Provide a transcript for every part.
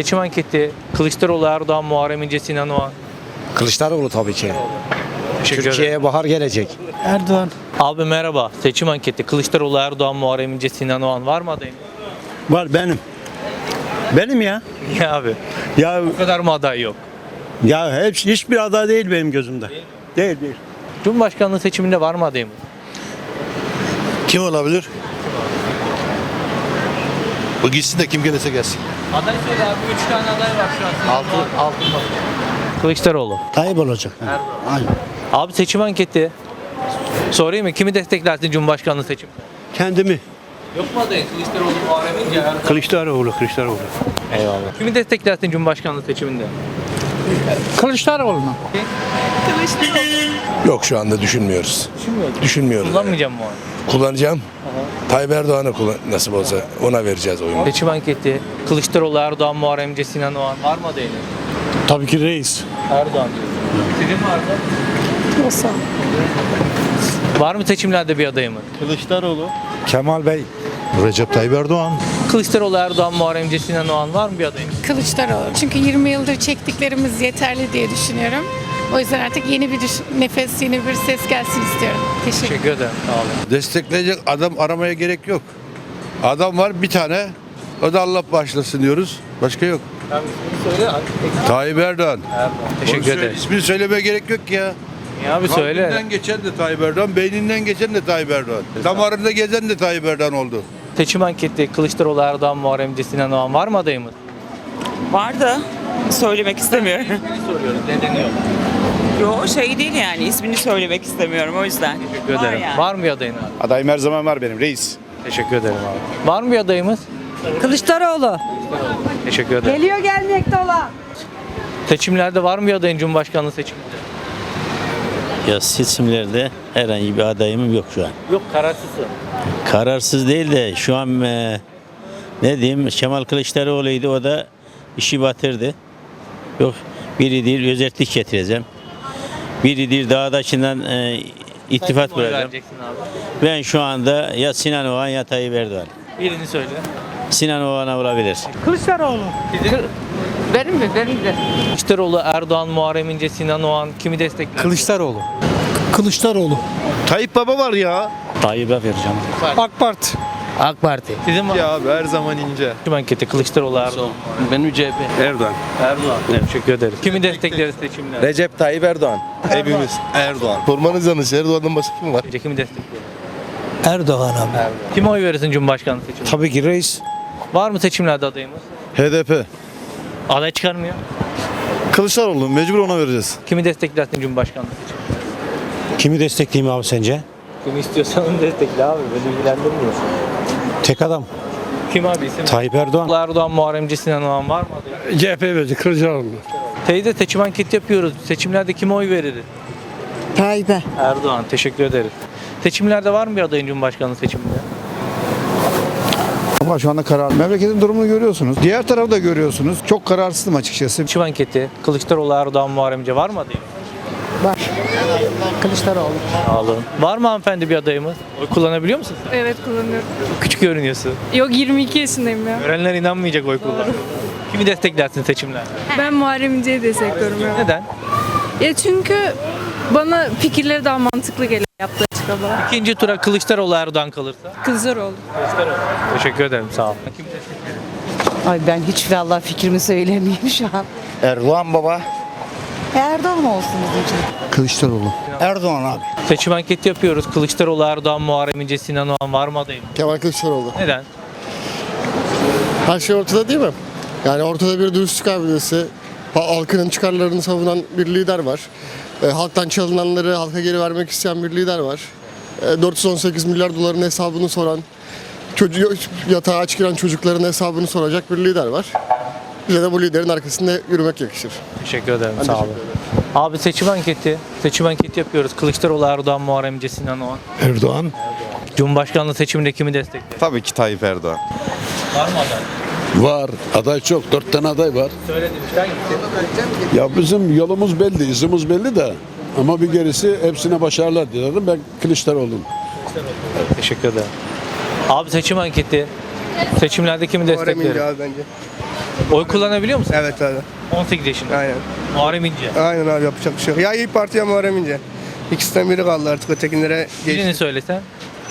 Seçim anketi Kılıçdaroğlu Erdoğan Muharrem İnce Sinan Oğan. Kılıçdaroğlu tabii ki. Teşekkür ederim. Türkiye'ye bahar gelecek. Erdoğan. Abi merhaba. Seçim anketi Kılıçdaroğlu Erdoğan Muharrem İnce Sinan Oğan var mı adayın? Var benim. Benim ya. Ya abi. Ya Bu kadar mı aday yok? ya hep hiçbir aday değil benim gözümde. Değil değil. Cumhurbaşkanlığı seçiminde var mı adayımız? Kim olabilir? Bu gitsin de kim gelirse gelsin. Aday söyle abi. 3 tane aday var şu an. Altın, altın Kılıçdaroğlu. Tayyip olacak. Aynen. Abi seçim anketi. Sorayım mı? Kimi desteklersin Cumhurbaşkanlığı seçim? Kendimi. Yok mu adayın? Kılıçdaroğlu, Muharrem İnce, Erdoğan. Kılıçdaroğlu, Kılıçdaroğlu. Eyvallah. Kimi desteklersin Cumhurbaşkanlığı seçiminde? Kılıçdaroğlu mu? Yok şu anda düşünmüyoruz. Düşünmüyorum. Düşünmüyorum. Kullanmayacağım mı o an? Kullanacağım. Tayyip Erdoğan'a kullan nasip olsa ona vereceğiz oyunu. Seçim anketi Kılıçdaroğlu, Erdoğan, Muharrem İnce, Sinan Oğan var mı adayın? Tabii ki reis. Erdoğan diyorsun. Sizin var mı? Nasıl? Var mı seçimlerde bir adayımız? Kılıçdaroğlu. Kemal Bey. Recep Tayyip Erdoğan. Kılıçdaroğlu, Erdoğan, Muharrem İnce, Sinan Oğan var mı bir adayımız? Kılıçdaroğlu. Çünkü 20 yıldır çektiklerimiz yeterli diye düşünüyorum. O yüzden artık yeni bir nefes, yeni bir ses gelsin istiyorum. Teşekkür Teşekkür ederim. Sağ olun. Destekleyecek adam aramaya gerek yok. Adam var bir tane. O da Allah başlasın diyoruz. Başka yok. Söyle Tayyip Erdoğan. Teşekkür Onu söyle- ederim. İsmini söylemeye gerek yok ya. Ya abi söyle. Kalbinden geçen de Tayyip Erdoğan, beyninden geçen de Tayyip Erdoğan. Damarında gezen de Tayyip Erdoğan oldu. Seçim anketi Kılıçdaroğlu, Erdoğan, Muharrem İnce, Sinan Oğan var mı adayımız? Var da söylemek istemiyorum. Soruyoruz. Nedeni yok. Yo şey değil yani ismini söylemek istemiyorum o yüzden. Teşekkür Var ederim. yani. Var mı bir adayın abi? Adayım her zaman var benim reis. Teşekkür ederim abi. Var mı bir adayımız? Kılıçdaroğlu. Teşekkür ederim. Geliyor gelmekte olan. Seçimlerde var mı bir adayın Cumhurbaşkanlığı seçiminde? Ya seçimlerde herhangi bir adayım yok şu an. Yok kararsızı. Kararsız değil de şu an e, ne diyeyim Kemal Kılıçdaroğlu'ydu o da işi batırdı. Yok biri değil özellik getireceğim. Biri değil dağdaşından e, ittifak Sen kuracağım. vereceksin abi? Ben şu anda ya Sinan Oğan ya Tayyip Erdoğan. Birini söyle. Sinan Oğan'a olabilir. Kılıçdaroğlu. Sizin Benim mi? Benim de. Kılıçdaroğlu, Erdoğan, Muharrem İnce, Sinan Oğan kimi destekler? Kılıçdaroğlu. Kılıçdaroğlu. Tayyip Baba var ya. Tayyip'e vereceğim. AK Parti. AK Parti. Sizin var. abi her zaman ince. Seçim anketi Kılıçdaroğlu, Erdoğan. Benim CHP. Erdoğan. Erdoğan. Teşekkür ederiz. Kimi destekleriz seçimler? Recep Tayyip Erdoğan. Hepimiz Erdoğan. Sormanız yanlış. Erdoğan'dan başka kim var? Önce kimi destekliyor? Erdoğan abi. Kime oy verirsin Cumhurbaşkanlığı seçiminde? Tabii ki reis. Var mı seçimlerde adayımız? HDP. Aday çıkarmıyor. Kılıçdaroğlu mecbur ona vereceğiz. Kimi desteklersin Cumhurbaşkanlığı seçiminde? Kimi destekleyeyim abi sence? Kimi istiyorsan onu destekle abi. Beni ilgilendirmiyorsun. Tek adam. Kim abi isim? Tayyip Erdoğan. Erdoğan, Muharrem İnce, Sinan Oğan var mı adayı? CHP verdi Kılıçdaroğlu. Teyze seçim anketi yapıyoruz. Seçimlerde kime oy veririz? Tayyip'e. Erdoğan. Teşekkür ederiz. Seçimlerde var mı bir adayın Cumhurbaşkanlığı seçiminde? Ama şu anda karar. Memleketin durumunu görüyorsunuz. Diğer tarafı da görüyorsunuz. Çok kararsızım açıkçası. Seçim anketi Kılıçdaroğlu, Erdoğan, Muharrem İnce var mı adayım? Var. Kılıçdaroğlu. Sağ olun. Var mı hanımefendi bir adayımız? Oy kullanabiliyor musun sen? Evet kullanıyorum. Küçük görünüyorsun. Yok 22 yaşındayım ya. Görenler inanmayacak oy kullan. Kimi desteklersin seçimlerde? Ben Muharrem İnce'yi destekliyorum ya. Neden? Ya çünkü bana fikirleri daha mantıklı geliyor yaptığı açıklamalar. İkinci tura Kılıçdaroğlu, Erdoğan kalırsa? Kılıçdaroğlu. Kılıçdaroğlu. Teşekkür ederim. Sağ ol. Kim Ay ben hiç vallahi fikrimi söylemeyeyim şu an. Erdoğan baba. Erdoğan olsun bizim için. Kılıçdaroğlu. Erdoğan abi. Seçim anketi yapıyoruz. Kılıçdaroğlu, Erdoğan, Muharrem İnce, Sinan Oğan var mı adayım? Kemal Kılıçdaroğlu. Neden? Her şey ortada değil mi? Yani ortada bir dürüstlük abidesi. Halkının çıkarlarını savunan bir lider var. E, halktan çalınanları halka geri vermek isteyen bir lider var. E, 418 milyar doların hesabını soran, çocuğu, yatağa aç giren çocukların hesabını soracak bir lider var. Bize de bu liderin arkasında yürümek yakışır. Teşekkür ederim. Sağ olun. Abi seçim anketi. Seçim anketi yapıyoruz. Kılıçdaroğlu, Erdoğan, Muharrem İnce, Sinan Oğan. Erdoğan. Cumhurbaşkanlığı seçiminde kimi destekler? Tabii ki Tayyip Erdoğan. Var mı aday? Var. Aday çok. Dört tane aday var. Söyledim. Ya bizim yolumuz belli, izimiz belli de. Ama bir gerisi hepsine başarılar dilerim. Ben Kılıçdaroğlu'm. Teşekkür ederim. Abi seçim anketi. Seçimlerde kimi destekleriz? abi bence. Oy kullanabiliyor musun? Evet abi. 18 yaşında. Aynen. Muharrem İnce. Aynen abi yapacak bir şey yok. Ya İyi Parti ya Muharrem İnce. İkisinden biri kaldı artık ötekilere Birini geçti. söylesen.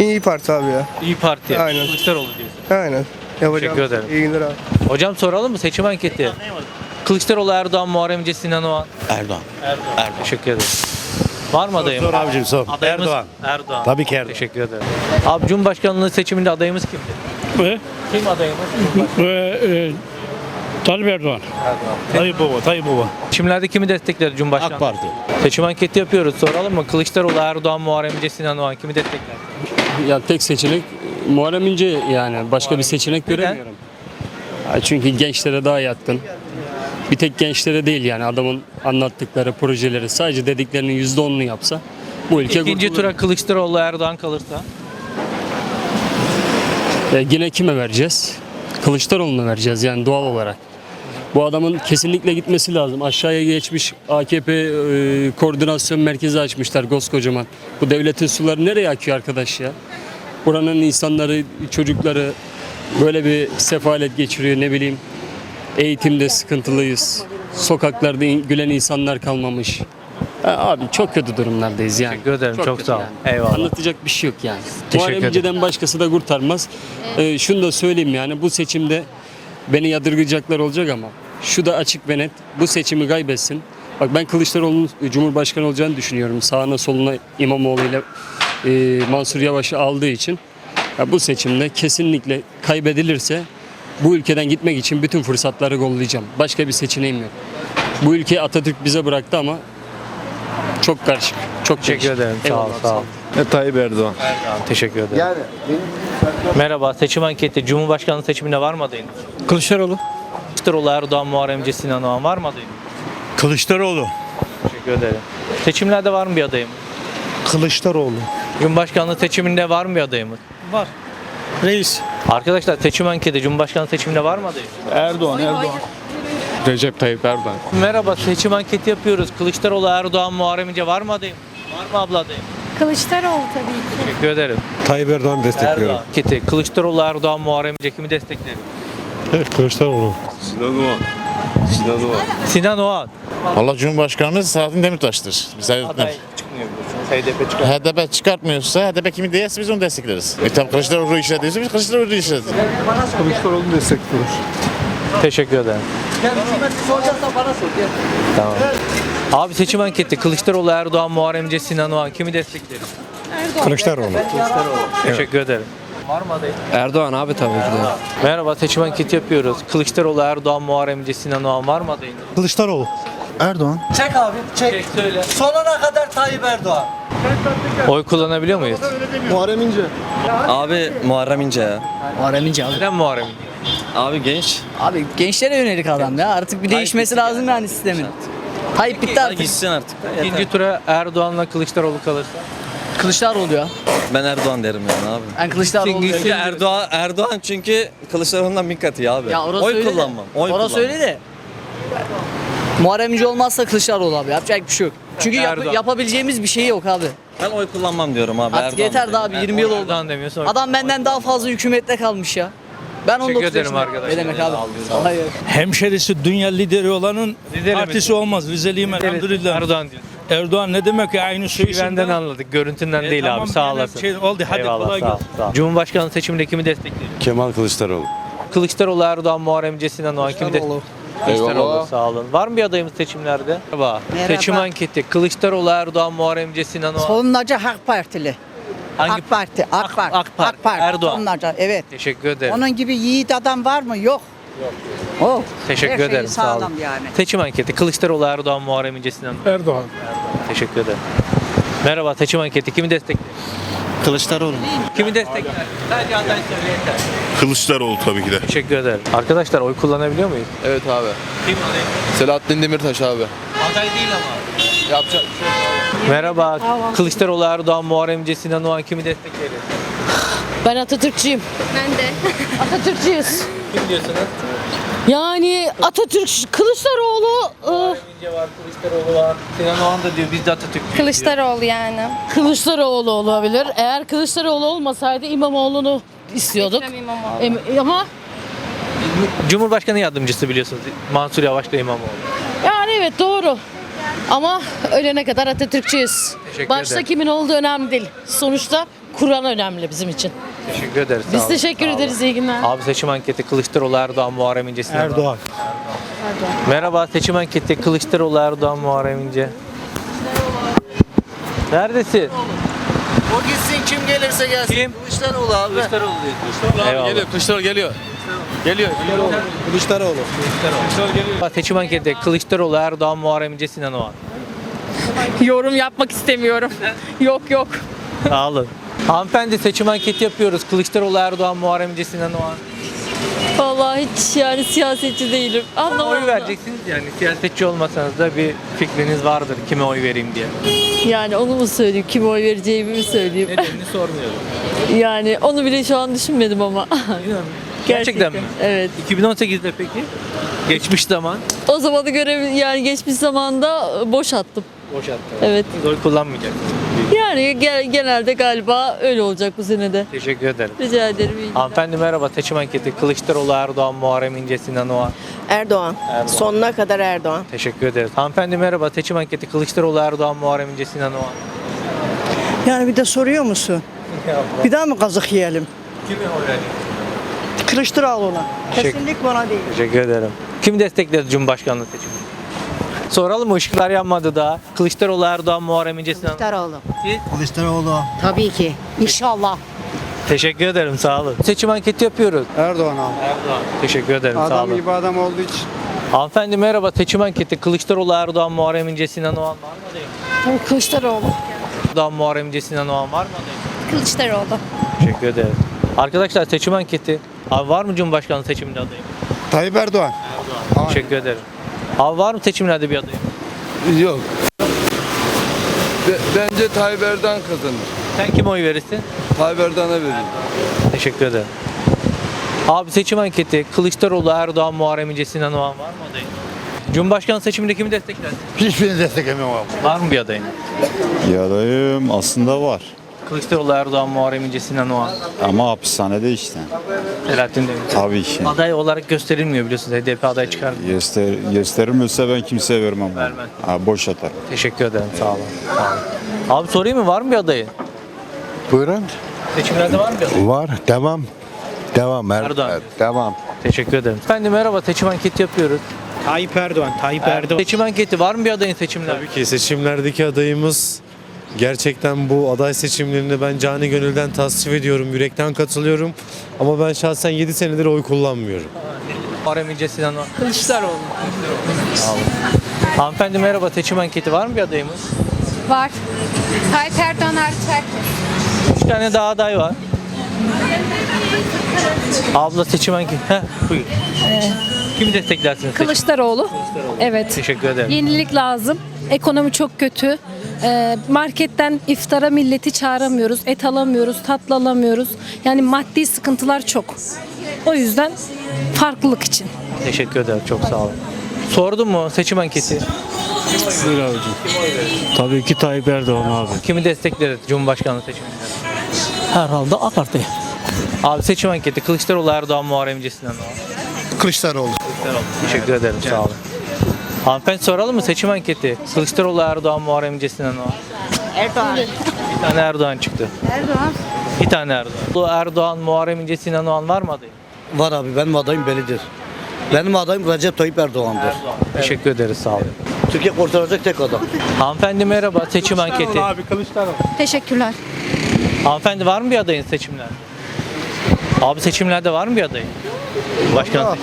İyi Parti abi ya. İyi Parti. Aynen. Kılıçdaroğlu diyorsun. Aynen. Yapacağım. Teşekkür ederim. İyi günler abi. Hocam soralım mı seçim anketi? Kılıçdaroğlu Erdoğan, Muharrem İnce, Sinan Oğan. Erdoğan. Erdoğan. Teşekkür ederim. Var mı adayım? Sor abicim sor. Adayımız Erdoğan. Erdoğan. Tabii ki Erdoğan. Teşekkür ederim. Abi Cumhurbaşkanlığı seçiminde adayımız kimdi? Kim adayımız? Talip Erdoğan. Tayyip Baba, Tayyip Baba. Seçimlerde kimi destekledi Cumhurbaşkanlığı? AK Parti. Seçim anketi yapıyoruz. Soralım mı? Kılıçdaroğlu, Erdoğan, Muharrem İnce, Sinan Oğan kimi destekler? Ya tek seçenek Muharrem İnce yani başka bir seçenek Neden? göremiyorum. Ya çünkü gençlere daha yatkın. Bir tek gençlere değil yani adamın anlattıkları projeleri sadece dediklerinin yüzde onunu yapsa bu ülke İkinci kurtulur. tura Kılıçdaroğlu, Erdoğan kalırsa? E, yine kime vereceğiz? Kılıçdaroğlu'na vereceğiz yani doğal olarak. Bu adamın kesinlikle gitmesi lazım. Aşağıya geçmiş AKP e, koordinasyon merkezi açmışlar koskocaman. Bu devletin suları nereye akıyor arkadaş ya? Buranın insanları, çocukları böyle bir sefalet geçiriyor ne bileyim. Eğitimde sıkıntılıyız. Sokaklarda gülen insanlar kalmamış. Ha, abi çok kötü durumlardayız yani. Teşekkür ederim. Çok, kötü sağ ol. yani. Eyvallah. Anlatacak bir şey yok yani. Teşekkür Muharrem. İnce'den başkası da kurtarmaz. Ee, şunu da söyleyeyim yani bu seçimde beni yadırgayacaklar olacak ama şu da açık ve net bu seçimi kaybetsin. Bak ben Kılıçdaroğlu'nun Cumhurbaşkanı olacağını düşünüyorum. Sağına soluna İmamoğlu ile e, Mansur Yavaş'ı aldığı için. Ya bu seçimde kesinlikle kaybedilirse bu ülkeden gitmek için bütün fırsatları kollayacağım. Başka bir seçeneğim yok. Bu ülkeyi Atatürk bize bıraktı ama çok karışık. Çok Teşekkür karışık. ederim. Sağ ol, Eyvallah, sağ ol. Tayyip Erdoğan. Erdoğan, teşekkür ederim. Merhaba, seçim anketi. Cumhurbaşkanlığı seçiminde var mı adayınız? Kılıçdaroğlu. Kılıçdaroğlu, Erdoğan, Muharrem İnce, Sinan Oğan var mı adayınız? Kılıçdaroğlu. Teşekkür ederim. Seçimlerde var mı bir adayım? Kılıçdaroğlu. Cumhurbaşkanlığı seçiminde var mı bir adayımız? Var. Reis. Arkadaşlar seçim anketi. Cumhurbaşkanlığı seçiminde var mı adayım? Erdoğan, Erdoğan. Recep Tayyip Erdoğan. Merhaba, seçim anketi yapıyoruz. Kılıçdaroğlu, Erdoğan, Muharrem İnce var mı adayım? Var mı abla adayım? Kılıçdaroğlu tabii ki. Teşekkür ederim. Tayyip Erdoğan Erdoğan. Anketi. Kılıçdaroğlu, Erdoğan, Muharrem İnce kimi desteklerim? Evet Kılıçdaroğlu. Sinan Oğan. Sinan Oğan. Sinan Oğan. Valla Cumhurbaşkanımız Selahattin Demirtaş'tır. Biz Aday çıkmıyor biliyorsunuz. HDP çıkar. HDP çıkartmıyorsa HDP kimi değilse biz onu destekleriz. E tabi Kılıçdaroğlu işlediyorsa biz Kılıçdaroğlu işleriz. Kılıçdaroğlu'nu destekliyoruz. Teşekkür ederim. Tamam. Abi seçim anketi. Kılıçdaroğlu, Erdoğan, Muharrem İnce, Sinan Oğan kimi destekleriz? Kılıçdaroğlu. Teşekkür ederim. Var mı adayım? Erdoğan abi tabii ki de. Merhaba seçim anketi yapıyoruz. Kılıçdaroğlu, Erdoğan, Muharrem İnce, Sinan Oğan var mı adayın? Kılıçdaroğlu. Erdoğan. Çek abi çek. Çek söyle. Sonuna kadar Tayyip Erdoğan. Oy kullanabiliyor muyuz? Muharrem İnce. Abi Muharrem İnce ya. Muharrem İnce abi. Neden Muharrem? Abi genç. Abi gençlere yönelik adam ya. Artık bir değişmesi lazım yani sistemin. Tayyip bitti artık. Gitsin artık. İkinci tura Erdoğan'la Kılıçdaroğlu kalırsa. Kılıçdaroğlu ya. Ben Erdoğan derim yani abi. Ben Kılıçdaroğlu Çünkü diyorum. Erdoğan Erdoğan çünkü Kılıçdaroğlu'ndan bin katı ya abi. Ya orası Oy öyle de- kullanmam. Oy orası kullanmam. öyle de. Muharrem İnce olmazsa Kılıçdaroğlu abi. Yapacak bir şey yok. Çünkü yap- yapabileceğimiz bir şey yok abi. Ben oy kullanmam diyorum abi. Artık Erdoğan yeter daha abi 20 yıl oldu. Erdoğan demiyorsun. Adam benden daha fazla hükümette kalmış ya. Ben Teşekkür 19 ederim yaşındayım. arkadaşlar. Ne demek abi? Hayır. Hemşerisi dünya lideri olanın Lideri mi? partisi olmaz. Rizeliyim elhamdülillah. Erdoğan diyor. Erdoğan ne demek ya aynı şey. Benden anladık. Görüntünden E, değil tamam, abi. Sağ yani olasın. şey oldu, hadi Eyvallah, kolay sağ ol, gelsin. sağ ol. Cumhurbaşkanlığı seçiminde kimi destekliyor? Kemal Kılıçdaroğlu. Kılıçdaroğlu, Erdoğan, Muharrem İnce, Sinan Oğan kimi destekliyor? Kılıçdaroğlu sağ olun. Var mı bir adayımız seçimlerde? Merhaba. Seçim anketi. Kılıçdaroğlu, Erdoğan, Muharrem İnce, Sinan Oğan. Sonunca Hak Partili. Hangi AK Parti, AK, AK- Parti, AK Parti, Erdoğan. Sonunca, evet. Teşekkür ederim. Onun gibi yiğit adam var mı? Yok. Yok. Oh. Teşekkür Her şey ederim. Sağ olun. yani. Seçim anketi. Kılıçdaroğlu, Erdoğan, Muharrem İnce, Sinan Oğan. Erdoğan. Teşekkür ederim. Merhaba. Seçim anketi. Kimi destekler? Kılıçdaroğlu. Kimi destekler? Sadece aday söyle yeter. Kılıçdaroğlu tabii ki de. Teşekkür ederim. Arkadaşlar oy kullanabiliyor muyuz? Evet abi. Kim aday? Selahattin Demirtaş abi. Aday değil ama. Yapacak Merhaba. Kılıçdaroğlu, Erdoğan, Muharrem İnce, Sinan Oğan kimi destekleriz? Ben Atatürkçüyüm. Ben de. Atatürkçüyüz. Kim diyorsunuz? Yani Atatürk, Kılıçdaroğlu, ıı, Muharrem İnce var, Kılıçdaroğlu var. Sinan Oğan da diyor biz de Atatürk'üyüz. Kılıçdaroğlu yani. Kılıçdaroğlu olabilir. Eğer Kılıçdaroğlu olmasaydı İmamoğlu'nu istiyorduk. Ekrem İmamoğlu. Em- ama Cumhurbaşkanı yardımcısı biliyorsunuz. Mansur Yavaş'la İmamoğlu. Yani evet doğru. Ama ölene kadar Atatürkçüyüz. Teşekkür Başta ederim. kimin olduğu önemli değil. Sonuçta Kur'an önemli bizim için. Teşekkür ederiz. sağ Biz olun. teşekkür Sağ olun. ederiz. iyi günler. Abi seçim anketi Kılıçdaroğlu Erdoğan Muharrem İnce Sinan Oğan. Erdoğan. Merhaba seçim anketi Kılıçdaroğlu Erdoğan Muharrem İnce. Neredesin? O gitsin kim gelirse gelsin. Kim? Kılıçdaroğlu abi. Kılıçdaroğlu diyor. Eyvallah. Kılıçdaroğlu geliyor. Geliyor. Kılıçdaroğlu. Seçim anketi Kılıçdaroğlu Erdoğan Muharrem İnce Sinan Oğan. Yorum yapmak istemiyorum. yok yok. Sağ olun. Hanımefendi seçim anketi yapıyoruz. Kılıçdaroğlu Erdoğan Muharrem İnce Sinan Oğan. Vallahi hiç yani siyasetçi değilim. Ama oy vereceksiniz yani siyasetçi olmasanız da bir fikriniz vardır kime oy vereyim diye. Yani onu mu söyleyeyim? Kime oy vereceğimi mi söyleyeyim? Nedenini sormuyorum. Yani onu bile şu an düşünmedim ama. Gerçekten mi? Evet. 2018'de peki? Geçmiş zaman. O zamanı görev yani geçmiş zamanda boş attım. Boş attı. Evet. Oy kullanmayacak. Yani ge- genelde galiba öyle olacak bu senede. Teşekkür ederim. Rica ederim. iyi günler. Hanımefendi merhaba. Seçim anketi Kılıçdaroğlu Erdoğan Muharrem İnce Sinan Oğan. Erdoğan. Erdoğan. Sonuna kadar Erdoğan. Teşekkür ederiz. Hanımefendi merhaba. Seçim anketi Kılıçdaroğlu Erdoğan Muharrem İnce Sinan Oğan. Yani bir de soruyor musun? Bir daha mı kazık yiyelim? Kime oy verecek? Kılıçdaroğlu'na. Teşekkür- Kesinlik bana değil. Teşekkür ederim. Kim destekledi Cumhurbaşkanlığı seçimini? Soralım mı? Işıklar yanmadı daha. Kılıçdaroğlu Erdoğan Muharrem İnce Sinan. Kılıçdaroğlu. Kılıçdaroğlu. Tabii ki. İnşallah. Teşekkür ederim. Sağ olun. Seçim anketi yapıyoruz. Erdoğan abi. Erdoğan. Teşekkür ederim. sağ Adam olun. gibi adam olduğu için. Hanımefendi merhaba. Seçim anketi Kılıçdaroğlu Erdoğan Muharrem İnce Sinan Oğan var mı adayım? Kılıçdaroğlu. Erdoğan Muharrem İnce Sinan Oğan var mı adayım? Kılıçdaroğlu. Teşekkür ederim. Arkadaşlar seçim anketi. Abi var mı Cumhurbaşkanlığı seçiminde adayım? Tayyip Erdoğan. Teşekkür ederim. Abi var mı seçimlerde bir adayım? Yok. bence Tayyip Erdoğan kazanır. Sen kime oy verirsin? Tayyip Erdoğan'a verin. Teşekkür ederim. Abi seçim anketi Kılıçdaroğlu Erdoğan Muharrem İnce Sinan Oğan var mı adayım? Cumhurbaşkanı seçiminde kimi desteklersin? Hiçbirini desteklemiyorum abi. Var mı bir adayın? Ya dayım aslında var. Kılıçdaroğlu Erdoğan Muharrem İnce Sinan Oğan. Ama hapishanede işte. Selahattin Demirtaş. Tabii ki. Aday olarak gösterilmiyor biliyorsunuz. HDP aday çıkar. Göster, gösterilmiyorsa ben kimseye vermem. Vermez. Ha, boş atarım. Teşekkür ederim. Sağ olun. Sağ olun. Abi sorayım mı? Var mı bir adayın? Buyurun. Seçimlerde var mı bir adayın? Var. Devam. Devam. Er- Erdoğan. er- Devam. Teşekkür ederim. Efendim merhaba. Seçim anketi yapıyoruz. Tayyip Erdoğan. Tayyip Erdoğan. Seçim anketi var mı bir adayın seçimlerde? Tabii ki seçimlerdeki adayımız gerçekten bu aday seçimlerini ben cani gönülden tasvip ediyorum, yürekten katılıyorum. Ama ben şahsen 7 senedir oy kullanmıyorum. Muharrem İnce Sinan Oğan. Kılıçdaroğlu. Sağ olun. Hanımefendi merhaba. Seçim anketi var mı bir adayımız? Var. Tayyip Erdoğan hariç. Üç tane daha aday var. Abla seçim anketi. Heh, buyur. Kimi desteklersiniz? seçim- Kılıçdaroğlu. Evet. Teşekkür ederim. Yenilik lazım. Ekonomi çok kötü. Ee, marketten iftara milleti çağıramıyoruz. Et alamıyoruz, tatlı alamıyoruz. Yani maddi sıkıntılar çok. O yüzden farklılık için. Teşekkür ederim. Çok sağ olun. Sordun mu seçim anketi? Buyur abicim. Tabii ki Tayyip Erdoğan abi. Kimi destekleriz Cumhurbaşkanlığı seçiminde? Herhalde AK Parti. Abi seçim anketi Kılıçdaroğlu Erdoğan Muharrem İnce Sinan Oğan. Kılıçdaroğlu. Kılıçdaroğlu. Teşekkür ederim. Sağ olun. Hanımefendi soralım mı seçim anketi? Kılıçdaroğlu Erdoğan Muharrem İnce Sinan Oğan. Erdoğan. Bir tane Erdoğan çıktı. Erdoğan. Bir tane Erdoğan. Erdoğan Muharrem İnce Sinan Oğan var mı adayım? Var abi benim adayım bellidir. Benim adayım Recep Tayyip Erdoğan'dır. Erdoğan. Teşekkür ederiz. Sağ olun. Türkiye kurtaracak tek adam. Hanımefendi merhaba. Seçim anketi. Abi Kılıçdaroğlu. Teşekkürler. Hanımefendi var mı bir adayın seçimlerde? Abi seçimlerde var mı bir adayın? Başkan.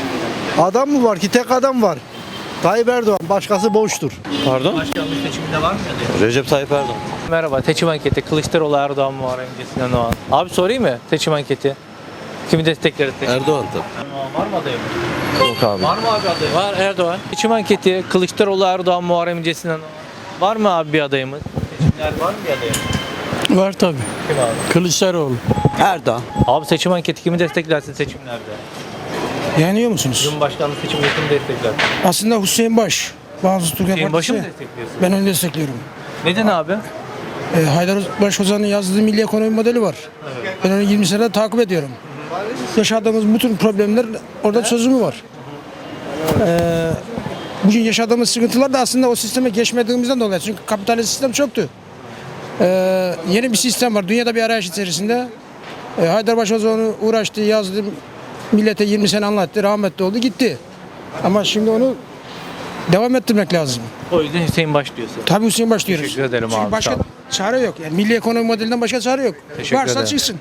Adam mı var ki? Tek adam var. Tayyip Erdoğan. Başkası boştur. Pardon? Başkanlık seçiminde var mı? Recep Tayyip Erdoğan. Merhaba. Seçim anketi. Kılıçdaroğlu Erdoğan Muharrem İnce Sinan Oğan. Abi sorayım mı seçim anketi? Kimi destekleriz seçim? Erdoğan tabii. Var mı adayım? Yok abi. Var mı abi adayım? Var Erdoğan. Seçim anketi. Kılıçdaroğlu Erdoğan Muharrem İnce Sinan Oğan. Var mı abi bir adayımız? Seçimler var mı bir adayım? Var tabii. Kim abi? Kılıçdaroğlu. Erdoğan. Abi seçim anketi kimi desteklersin seçimlerde? Beğeniyor musunuz? Cumhurbaşkanlığı seçiminde kimi destekler? Aslında Hüseyin Baş. Bazı Türkiye Hüseyin Baş'ı mı destekliyorsun? Ben onu destekliyorum. Neden abi? Haydar Baş Hoca'nın yazdığı milli ekonomi modeli var. Ben onu 20 sene takip ediyorum. yaşadığımız bütün problemler orada çözümü var. Ee, bugün yaşadığımız sıkıntılar da aslında o sisteme geçmediğimizden dolayı. Çünkü kapitalist sistem çoktu. Ee, yeni bir sistem var. Dünyada bir arayış içerisinde. Ee, Haydarpaşa onu uğraştı, yazdı. Millete 20 sene anlattı. Rahmetli oldu, gitti. Ama şimdi onu devam ettirmek lazım. O yüzden Hüseyin Baş diyorsun. Tabii Hüseyin başlıyoruz. Teşekkür ederim Çünkü abi, başka sağ ol. çare yok. Yani milli ekonomi modelinden başka çare yok. Teşekkür Varsa ederim. çıksın.